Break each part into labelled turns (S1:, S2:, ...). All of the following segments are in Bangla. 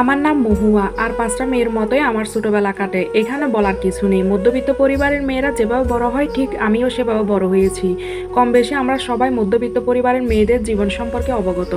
S1: আমার নাম মহুয়া, আর পাঁচটা মেয়ের মতোই আমার ছোটোবেলা কাটে। এখানে বলার কিছু নেই। মধ্যবিত্ত পরিবারের মেয়েরা যেভাবে বড় হয়, ঠিক আমিও সেভাবে বড় হয়েছি। কম বেশি আমরা সবাই মধ্যবিত্ত পরিবারের মেয়েদের জীবন সম্পর্কে অবগত।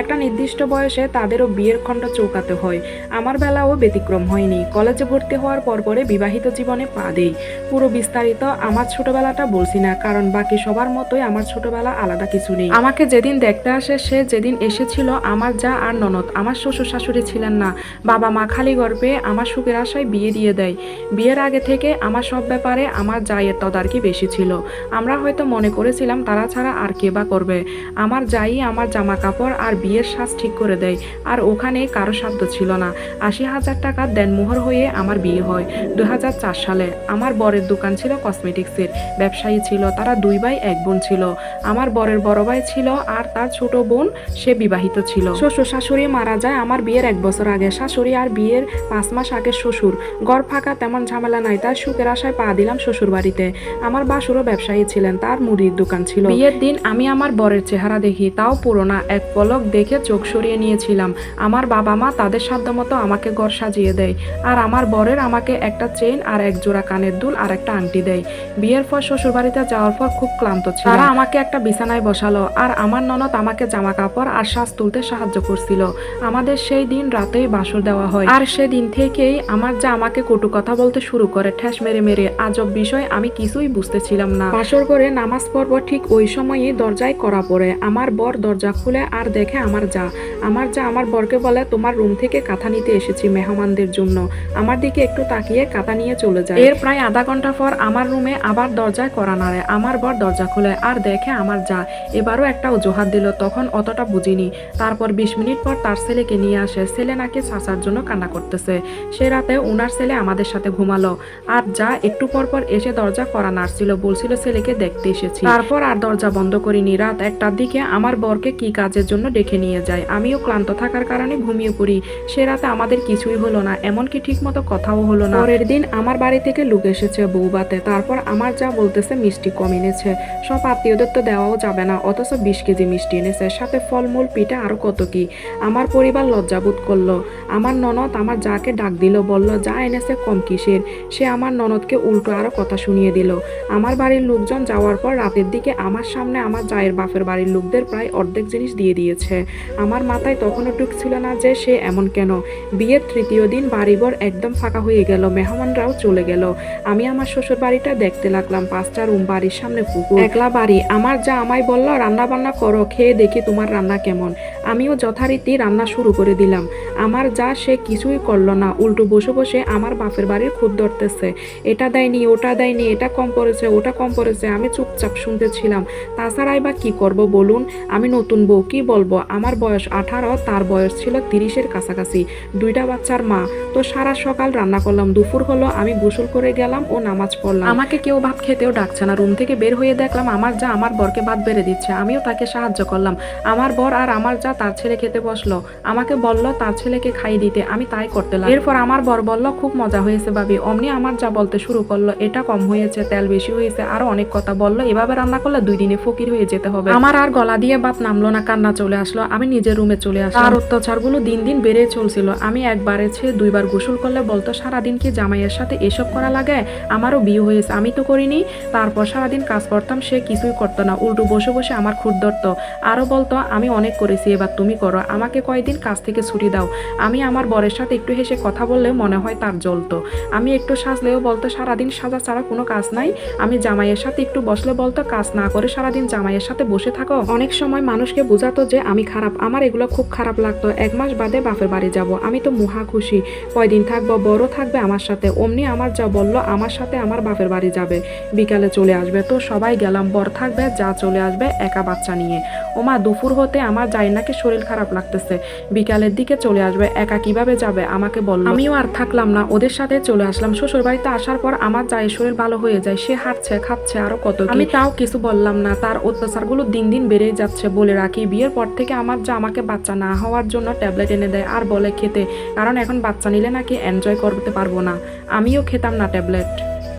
S1: একটা নির্দিষ্ট বয়সে তাদেরও বিয়ের খণ্ড চৌকাতে হয়। আমার বেলাও ব্যতিক্রম হয়নি। কলেজে ভর্তি হওয়ার পরপরে বিবাহিত জীবনে পা দেই। পুরো বিস্তারিত আমার ছোটোবেলাটা বলছি না, কারণ বাকি সবার মতোই আমার ছোটোবেলা আলাদা কিছু নেই। আমাকে যেদিন দেখতে আসে, সে যেদিন এসেছিল, আমার যা আর ননদ। আমার শ্বশুর শাশুড়ি ছিলেন না। বাবা মা খালি গর্বে আমার সুখের আশায় বিয়ে দিয়ে দেয়। বিয়ের আগে থেকে আমার সব ব্যাপারে আমার জায়ের তদারকি বেশি ছিল। আমরা হয়তো মনে করেছিলাম তারা ছাড়া আর কে বা করবে। আমার যাই আমার জামা কাপড় আর বিয়ের সাজ ঠিক করে দেয়। আর ওখানে কারও সাধ্য ছিল না। আশি হাজার টাকা দেনমোহর হয়ে আমার বিয়ে হয় দু হাজার চার সালে। আমার বরের দোকান ছিল কসমেটিক্সের। ব্যবসায়ী ছিল, তারা দুই ভাই এক বোন ছিল। আমার বরের বড় ভাই ছিল আর তার ছোট বোন সে বিবাহিত ছিল। শ্বশুর শাশুড়ি মারা যায়, আমার বিয়ের এক বছর আগে শাশুড়ি আর বিয়ের পাঁচ মাস আগে শ্বশুর। গড় ফাঁকা, তেমন ঝামেলা নাই তার সুখের আশায় পা দিলাম শ্বশুর বাড়িতে আমার বাসুরও ব্যবসায়ী ছিলেন, তার মুড়ির দোকান ছিল। বিয়ের দিন আমি আমার বরের চেহারা দেখি, তাও পুরোনা। এক পলক দেখে চোখ সরিয়ে নিয়েছিলাম। আমার বাবা মা তাদের সাধ্যমতো আমাকে ঘর সাজিয়ে দেয়, আর আমার বরের আমাকে একটা চেইন আর এক জোড়া কানের দুল আর একটা আংটি দেয়। বিয়ের পর শ্বশুর বাড়িতে যাওয়ার পর খুব ক্লান্ত ছিল তারা আমাকে একটা বিছানায় বসালো, আর আমার ননদ আমাকে জামা কাপড় আর শ্বাস তুলতে সাহায্য করছিল। আমাদের সেই দিন রাতেই বাসর দেওয়া হয়। আর সেদিন থেকেই আমার যা আমাকে কটু কথা বলতে শুরু করে, ঠেস মেরে মেরে। আজব বিষয়, আমি কিছুই বুঝতেছিলাম না। বাসর করে নামাজ পড়ব ঠিক ওই সময়ই দরজায় করা পড়ে। আমার বর দরজা খুলে আর দেখে আমার যা। আমার যা আমার বরকে বলে, তোমার রুম থেকে কাঁথা নিতে এসেছি মেহমানদের জন্য। আমার দিকে একটু তাকিয়ে কাঁথা নিয়ে চলে যায়। এর প্রায় আধা ঘণ্টা পর আমার রুমে আবার দরজায় করা নাড়ে। আমার বর দরজা খুলে আর দেখে আমার যা। এবারও একটা অজুহাত দিল, তখন অতটা বুঝিনি। তারপর বিশ মিনিট পর তার ছেলেকে নিয়ে আসে। ছেলে নাকি চাচার জন্য কান্না করতেছে। সে রাতে উনার ছেলে আমাদের সাথে ঘুমালো। আর যা একটু পর পর এসে দরজা করা নাড়ছিল, বলছিল ছেলেকে দেখতে এসেছি। তারপর আর দরজা বন্ধ করিনি। রাত একটার দিকে আমার বরকে কি কাজের জন্য ডেকে নিয়ে যায়। আমিও ক্লান্ত থাকার কারণে ঘুমিয়ে পড়ি। সে রাতে আমাদের কিছুই হলো না, এমনকি ঠিক মতো কথাও হলো না। পরের দিন আমার বাড়ি থেকে লুক এসেছে বউবাতে। তারপর আমার যা বলতেছে মিষ্টি কম এনেছে। সব আত্মীয়দের তো দেওয়াও যাবে না, অথচ বিশ কেজি মিষ্টি এনেছে। সাথে ফলমূল, পিঠা আরও কত কি। আমার পরিবার লজ্জাবোধ করল। আমার ননদ আমার যাকে ডাক দিল, বলল, যা এনেছে কম কিসের? সে আমার ননদকে উল্টো আরও কথা শুনিয়ে দিল। আমার বাড়ির লোকজন যাওয়ার পর রাতের দিকে আমার সামনে আমার জায়ের বাপের বাড়ির লোকদের প্রায় অর্ধেক জিনিস দিয়ে দিয়েছে। আমার মাথায় তখনও ঢুকছিল না যে সে এমন কেন। বিয়ের তৃতীয় দিন বাড়িঘর একদম ফাঁকা হয়ে গেল, মেহমানরাও চলে গেল। আমি আমার শ্বশুর বাড়িটা দেখতে লাগলাম, পাঁচটা রুম, বাড়ির সামনে পুকুর। একলা বাড়ি, আমার যা আমায় বলল রান্না বান্না করো, খেয়ে দেখি তোমার রান্না কেমন। আমিও যথারীতি রান্না শুরু করে দিলাম। আমার যা সে কিছুই করল না, উল্টো বসে বসে আমার বাপের বাড়ির খুদ ধরতেছে। এটা দেয়নি, ওটা দেয়নি, এটা কম পড়েছে, ওটা কম পড়েছে, আমি চুপচাপ শুনতেছিলাম। তাছাড়াই বা কি করব বলুন? আমি নতুন বউ, কি বলব? আমার বয়স আঠারো, তার বয়স ছিল তিরিশের কাছাকাছি। দুইটা বাচ্চার মা। তো সারা সকাল রান্না করলাম, দুপুর হলো আমি গোসল করে গেলাম ও নামাজ পড়লাম। আমাকে কেউ ভাত খেতেও ডাকছে না। রুম থেকে বের হয়ে দেখলাম আমার যা আমার বরকে ভাত বেড়ে দিচ্ছে, আমিও তাকে সাহায্য করলাম। আমার বর আর আমার যা তার ছেলে খেতে বসল, আমাকে বলল তার ছেলেকে খাইয়ে দিতে আমি তাই করতে লাগলাম। এরপর আমার বর বলল, খুব মজা হয়েছে ভাবি। অমনি আমার যা বলতে শুরু করল, এটা কম হয়েছে, তেল বেশি হয়েছে। আরও অনেক কথা বলল, এভাবে রান্না করলে দুই দিনে ফকির হয়ে যেতে হবে। আমার আর গলা দিয়ে বাত নামলো না, কান্না চলে আসলো। আমি নিজের রুমে চলে আসলাম। আর অত্যাচারগুলো দিন দিন বেড়ে চলছিল। আমি একবারে ছে দুইবার গোসল করলে বলতো, সারাদিন কি জামাইয়ের সাথে এসব করা লাগে? আমারও বিয়ে হয়েছে, আমি তো করিনি। তারপর সারাদিন কাজ করতাম, সে কিছুই করতো না। উল্টো বসে বসে আমার খুদ ধরতো। আরও বলতো, আমি অনেক করেছি, এবার তুমি করো। আমাকে কয়দিন কাজ থেকে ছুটি দাও। আমি আমার বরের সাথে একটু হেসে কথা বললেও মনে হয় তার জ্বলতো। আমি একটু সাজলেও বলতো, সারাদিন সাজা ছাড়া কোনো কাজ নাই। আমি জামাইয়ের সাথে একটু বসলে বলতো, কাজ না করে সারাদিন জামাইয়ের সাথে বসে থাকো। অনেক সময় মানুষকে বোঝাতো যে আমি খারাপ। আমার এগুলো খুব খারাপ লাগতো। এক মাস বাদে বাপের বাড়ি যাব। আমি তো মুহা খুশি। কয়দিন থাকব, বড় থাকবে আমার সাথে। অমনি আমার যা বলল, আমার সাথে আমার বাপের বাড়ি যাবে। বিকালে চলে আসবে তো, সবাই গেলাম। বর থাকবে, যা চলে আসবে, একা বাচ্চা নিয়ে। ওমা দুপুর হতে আমার যাই নাকি শরীর খারাপ লাগতেছে। বিকালের দিকে চলে আসবে, একা কীভাবে যাবে? আমাকে বলল। আমিও আর থাকলাম না, ওদের সাথে চলে আসলাম। শ্বশুর বাড়িতে আসার পর আমার যাই শরীর ভালো হয়ে যায়, সে হাঁটছে, খাচ্ছে আরও কত আমি তাও কিছু বললাম না, তার অত্যাচারগুলো দিন দিন বেড়েই যাচ্ছে বলে রাখি। বিয়ের পর থেকে আমার যা আমাকে বাচ্চা না হওয়ার জন্য ট্যাবলেট এনে দেয় আর বলে খেতে, কারণ এখন বাচ্চা নিলে নাকি এনজয় করতে পারব না। আমিও খেতাম না ট্যাবলেট।